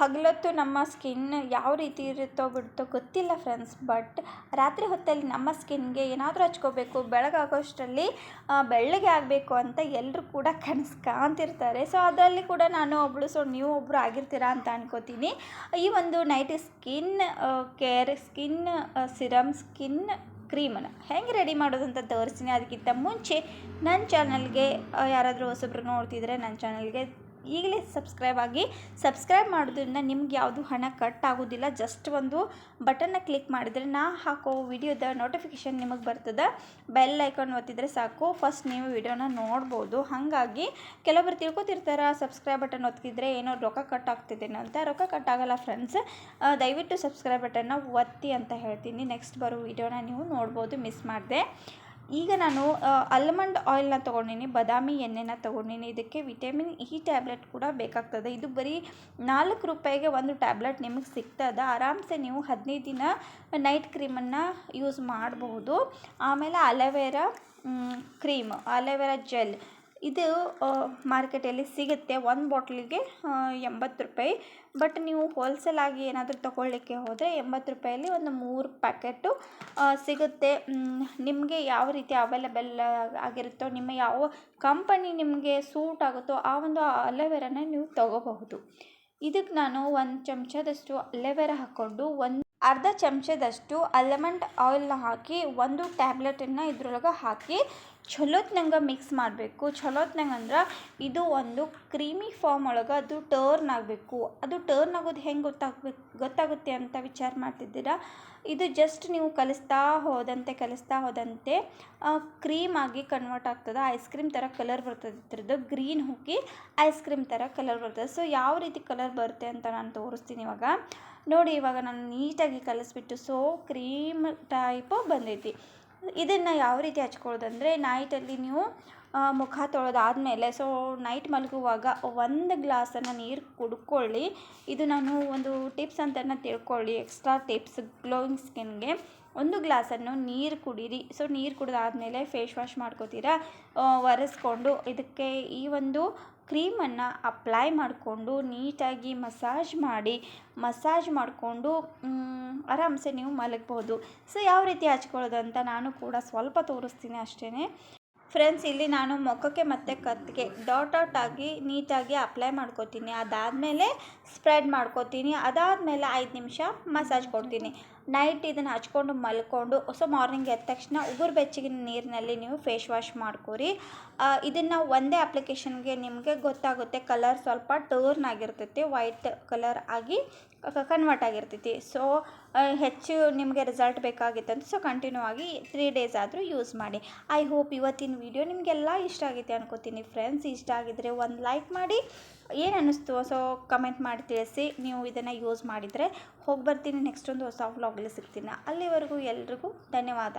ಹಗಲೊತ್ತು ನಮ್ಮ ಸ್ಕಿನ್ ಯಾವ ರೀತಿ ಇರುತ್ತೋ ಬಿಡುತ್ತೋ ಗೊತ್ತಿಲ್ಲ ಫ್ರೆಂಡ್ಸ್ ಬಟ್ ರಾತ್ರಿ ಹೊತ್ತಲ್ಲಿ ನಮ್ಮ ಸ್ಕಿನ್ಗೆ ಏನಾದರೂ ಹಚ್ಕೋಬೇಕು, ಬೆಳಗಾಗೋಷ್ಟರಲ್ಲಿ ಬೆಳ್ಳಗೆ ಆಗಬೇಕು ಅಂತ ಎಲ್ಲರೂ ಕೂಡ ಕನಸು ಕಾಣ್ತಿರ್ತಾರೆ ಸೊ ಅದರಲ್ಲಿ ಕೂಡ ನಾನು ಒಬ್ಬಳು ಸೊ ನೀವು ಒಬ್ಬರು ಆಗಿರ್ತೀರಾ ಅಂತ ಅನ್ಕೋತೀನಿ. ಈ ಒಂದು night skin care skin serum skin ಕ್ರೀಮನ್ನು ಹೆಂಗೆ ರೆಡಿ ಮಾಡೋದು ಅಂತ ತೋರಿಸ್ತೀನಿ. ಅದಕ್ಕಿಂತ ಮುಂಚೆ ನನ್ನ ಚಾನಲ್ಗೆ ಯಾರಾದರೂ ಹೊಸಬ್ರು ನೋಡ್ತಿದ್ರೆ ನನ್ನ ಚಾನಲ್ಗೆ ಈಗಲೇ ಸಬ್ಸ್ಕ್ರೈಬ್ ಆಗಿ ಸಬ್ಸ್ಕ್ರೈಬ್ ಮಾಡೋದ್ರಿಂದ ನಿಮ್ಗೆ ಯಾವುದು ಹಣ ಕಟ್ ಆಗೋದಿಲ್ಲ. ಜಸ್ಟ್ ಒಂದು ಬಟನ್ನ ಕ್ಲಿಕ್ ಮಾಡಿದರೆ ನಾ ಹಾಕೋ ವಿಡಿಯೋದ ನೋಟಿಫಿಕೇಷನ್ ನಿಮಗೆ ಬರ್ತದೆ. ಬೆಲ್ ಐಕಾನ್ ಒತ್ತಿದರೆ ಸಾಕು. ಫಸ್ಟ್ ನೀವು ವಿಡಿಯೋನ ನೋಡ್ಬೋದು. ಹಾಗಾಗಿ ಕೆಲವೊಬ್ರು ತಿಳ್ಕೊತಿರ್ತಾರೆ ಸಬ್ಸ್ಕ್ರೈಬ್ ಬಟನ್ ಒತ್ತಿದ್ರೆ ಏನೋ ರೊಕ್ಕ ಕಟ್ ಆಗ್ತಿದ್ದೇನೋ ಅಂತ. ರೊಕ್ಕ ಕಟ್ ಆಗಲ್ಲ ಫ್ರೆಂಡ್ಸ್ ದಯವಿಟ್ಟು ಸಬ್ಸ್ಕ್ರೈಬ್ ಬಟನ್ನ ಒತ್ತಿ ಅಂತ ಹೇಳ್ತೀನಿ. ನೆಕ್ಸ್ಟ್ ಬರೋ ವಿಡಿಯೋನ ನೀವು ನೋಡ್ಬೋದು ಮಿಸ್ ಮಾಡಿದೆ. ಈಗ ನಾನು ಅಲ್ಮಂಡ್ ಆಯಿಲ್ನ ತೊಗೊಂಡಿನಿ, ಬದಾಮಿ ಎಣ್ಣೆನ ತೊಗೊಂಡಿನಿ. ಇದಕ್ಕೆ ವಿಟಮಿನ್ ಇ ಟ್ಯಾಬ್ಲೆಟ್ ಕೂಡ ಬೇಕಾಗ್ತದೆ. ಇದು ಬರೀ ನಾಲ್ಕು ರೂಪಾಯಿಗೆ ಒಂದು ಟ್ಯಾಬ್ಲೆಟ್ ನಿಮಗೆ ಸಿಗ್ತದೆ. ಆರಾಮ್ಸೆ ನೀವು ಹದಿನೈದು ದಿನ ನೈಟ್ ಕ್ರೀಮನ್ನು ಯೂಸ್ ಮಾಡಬಹುದು ಆಮೇಲೆ ಅಲೋವೆರಾ ಕ್ರೀಮ್ ಅಲೋವೆರಾ ಜೆಲ್ ಇದು ಮಾರ್ಕೆಟಲ್ಲಿ ಸಿಗುತ್ತೆ. ಒಂದು ಬಾಟ್ಲಿಗೆ ಎಂಬತ್ತು ರೂಪಾಯಿ. ಬಟ್ ನೀವು ಹೋಲ್ಸೇಲ್ ಆಗಿ ಏನಾದರೂ ತಗೊಳ್ಳಿಕ್ಕೆ ಹೋದರೆ ಎಂಬತ್ತು ರೂಪಾಯಲ್ಲಿ ಒಂದು ಮೂರು ಪ್ಯಾಕೆಟು ಸಿಗುತ್ತೆ. ನಿಮಗೆ ಯಾವ ರೀತಿ ಅವೈಲೇಬಲ್ ಆಗಿರುತ್ತೋ, ನಿಮ್ಮ ಯಾವ ಕಂಪನಿ ನಿಮಗೆ ಸೂಟ್ ಆಗುತ್ತೋ ಆ ಒಂದು ಅಲೋವೆರಾನ ನೀವು ತಗೋಬಹುದು. ಇದಕ್ಕೆ ನಾನು ಒಂದು ಚಮಚದಷ್ಟು ಅಲೋವೆರಾ ಹಾಕ್ಕೊಂಡು, ಒಂದು ಅರ್ಧ ಚಮಚದಷ್ಟು ಅಲೆಮಂಡ್ ಆಯಿಲ್ನ ಹಾಕಿ, ಒಂದು ಟ್ಯಾಬ್ಲೆಟನ್ನು ಇದರೊಳಗೆ ಹಾಕಿ ಚಲೋತ್ನಂಗೆ ಮಿಕ್ಸ್ ಮಾಡಬೇಕು. ಚಲೋತ್ನಂಗೆ ಅಂದ್ರೆ ಇದು ಒಂದು ಕ್ರೀಮಿ ಫಾರ್ಮ್ ಒಳಗೆ ಅದು ಟರ್ನ್ ಆಗಬೇಕು. ಅದು ಟರ್ನ್ ಆಗೋದು ಹೆಂಗೆ ಗೊತ್ತಾಗಬೇಕು ಗೊತ್ತಾಗುತ್ತೆ ಅಂತ ವಿಚಾರ ಮಾಡ್ತಿದ್ದೀರಾ. ಇದು ಜಸ್ಟ್ ನೀವು ಕಲಿಸ್ತಾ ಹೋದಂತೆ ಕಲಿಸ್ತಾ ಹೋದಂತೆ ಕ್ರೀಮ್ ಆಗಿ ಕನ್ವರ್ಟ್ ಆಗ್ತದೆ. ಐಸ್ ಕ್ರೀಮ್ ಥರ ಕಲರ್ ಬರ್ತದೆ. ಇದ್ರದ್ದು ಗ್ರೀನ್ ಹೋಗಿ ಐಸ್ ಕ್ರೀಮ್ ಥರ ಕಲರ್ ಬರ್ತದೆ. ಸೊ ಯಾವ ರೀತಿ ಕಲರ್ ಬರುತ್ತೆ ಅಂತ ನಾನು ತೋರಿಸ್ತೀನಿ ಇವಾಗ. ನೋಡಿ, ಇವಾಗ ನಾನು ನೀಟಾಗಿ ಕಲಿಸ್ಬಿಟ್ಟು ಸೊ ಕ್ರೀಮ್ ಟೈಪು ಬಂದೈತಿ. ಇದನ್ನು ಯಾವ ರೀತಿ ಹಚ್ಕೊಳ್ಳೋದಂದರೆ ನೈಟಲ್ಲಿ ನೀವು ಮುಖ ತೊಳೆದಾದ್ಮೇಲೆ ಸೊ ನೈಟ್ ಮಲಗುವಾಗ ಒಂದು ಗ್ಲಾಸನ್ನು ನೀರು ಕುಡ್ಕೊಳ್ಳಿ. ಇದು ನಾನು ಒಂದು ಟಿಪ್ಸ್ ಅಂತಲೇ ತಿಳ್ಕೊಳ್ಳಿ ಎಕ್ಸ್ಟ್ರಾ ಟಿಪ್ಸ್ ಗ್ಲೋಯಿಂಗ್ ಸ್ಕಿನ್ಗೆ ಒಂದು ಗ್ಲಾಸನ್ನು ನೀರು ಕುಡೀರಿ. ಸೊ ನೀರು ಕುಡಿದಾದ್ಮೇಲೆ ಫೇಸ್ ವಾಶ್ ಮಾಡ್ಕೋತೀರಾ? ಒರೆಸ್ಕೊಂಡು ಇದಕ್ಕೆ ಈ ಒಂದು ಕ್ರೀಮನ್ನು ಅಪ್ಲೈ ಮಾಡಿಕೊಂಡು ನೀಟಾಗಿ ಮಸಾಜ್ ಮಾಡಿ. ಮಸಾಜ್ ಮಾಡಿಕೊಂಡು ಆರಾಮ್ಸೆ ನೀವು ಮಲಗ್ಬೋದು. ಸೊ ಯಾವ ರೀತಿ ಹಚ್ಕೊಳ್ಳೋದು ಅಂತ ನಾನು ಕೂಡ ಸ್ವಲ್ಪ ತೋರಿಸ್ತೀನಿ ಅಷ್ಟೇ ಫ್ರೆಂಡ್ಸ್ ಇಲ್ಲಿ ನಾನು ಮುಖಕ್ಕೆ ಮತ್ತು ಕತ್ತಿಗೆ ಡಾಟ್ ಔಟ್ ಆಗಿ ನೀಟಾಗಿ ಅಪ್ಲೈ ಮಾಡ್ಕೋತೀನಿ. ಅದಾದಮೇಲೆ ಸ್ಪ್ರೆಡ್ ಮಾಡ್ಕೋತೀನಿ. ಅದಾದಮೇಲೆ ಐದು ನಿಮಿಷ ಮಸಾಜ್ ಕೊಡ್ತೀನಿ. ನೈಟ್ ಇದನ್ನು ಹಚ್ಕೊಂಡು ಮಲ್ಕೊಂಡು ಸೊ ಮಾರ್ನಿಂಗ್ ಎದ್ದ ತಕ್ಷಣ ಉಗುರು ಬೆಚ್ಚಗಿನ ನೀರಿನಲ್ಲಿ ನೀವು ಫೇಸ್ ವಾಶ್ ಮಾಡ್ಕೊರಿ. ಇದನ್ನು ಒಂದೇ ಅಪ್ಲಿಕೇಶನ್ಗೆ ನಿಮಗೆ ಗೊತ್ತಾಗುತ್ತೆ ಕಲರ್ ಸ್ವಲ್ಪ ಟರ್ನ್ ಆಗಿರ್ತೈತಿ ವೈಟ್ ಕಲರ್ ಆಗಿ ಕನ್ವರ್ಟ್ ಆಗಿರ್ತೈತಿ. ಸೊ ಹೆಚ್ಚು ನಿಮಗೆ ರಿಸಲ್ಟ್ ಬೇಕಾಗಿತ್ತಂತ ಸೊ ಕಂಟಿನ್ಯೂ ಆಗಿ ತ್ರೀ ಡೇಸ್ ಆದರೂ ಯೂಸ್ ಮಾಡಿ. ಐ ಹೋಪ್ ಇವತ್ತಿನ ವಿಡಿಯೋ ನಿಮಗೆಲ್ಲ ಇಷ್ಟ ಆಗೈತೆ ಅನ್ಕೋತೀನಿ ಫ್ರೆಂಡ್ಸ್ ಇಷ್ಟ ಆಗಿದ್ದರೆ ಒಂದು ಲೈಕ್ ಮಾಡಿ ಏನು ಅನ್ನಿಸ್ತು? ಸೊ ಕಮೆಂಟ್ ಮಾಡಿ ತಿಳಿಸಿ. ನೀವು ಇದನ್ನು ಯೂಸ್ ಮಾಡಿದರೆ ಹೋಗಿ ಬರ್ತೀನಿ ನೆಕ್ಸ್ಟ್ ಒಂದು ಹೊಸ ವ್ಲಾಗಲ್ಲಿ ಸಿಗ್ತೀನಿ. ಅಲ್ಲಿವರೆಗೂ ಎಲ್ರಿಗೂ ಧನ್ಯವಾದ.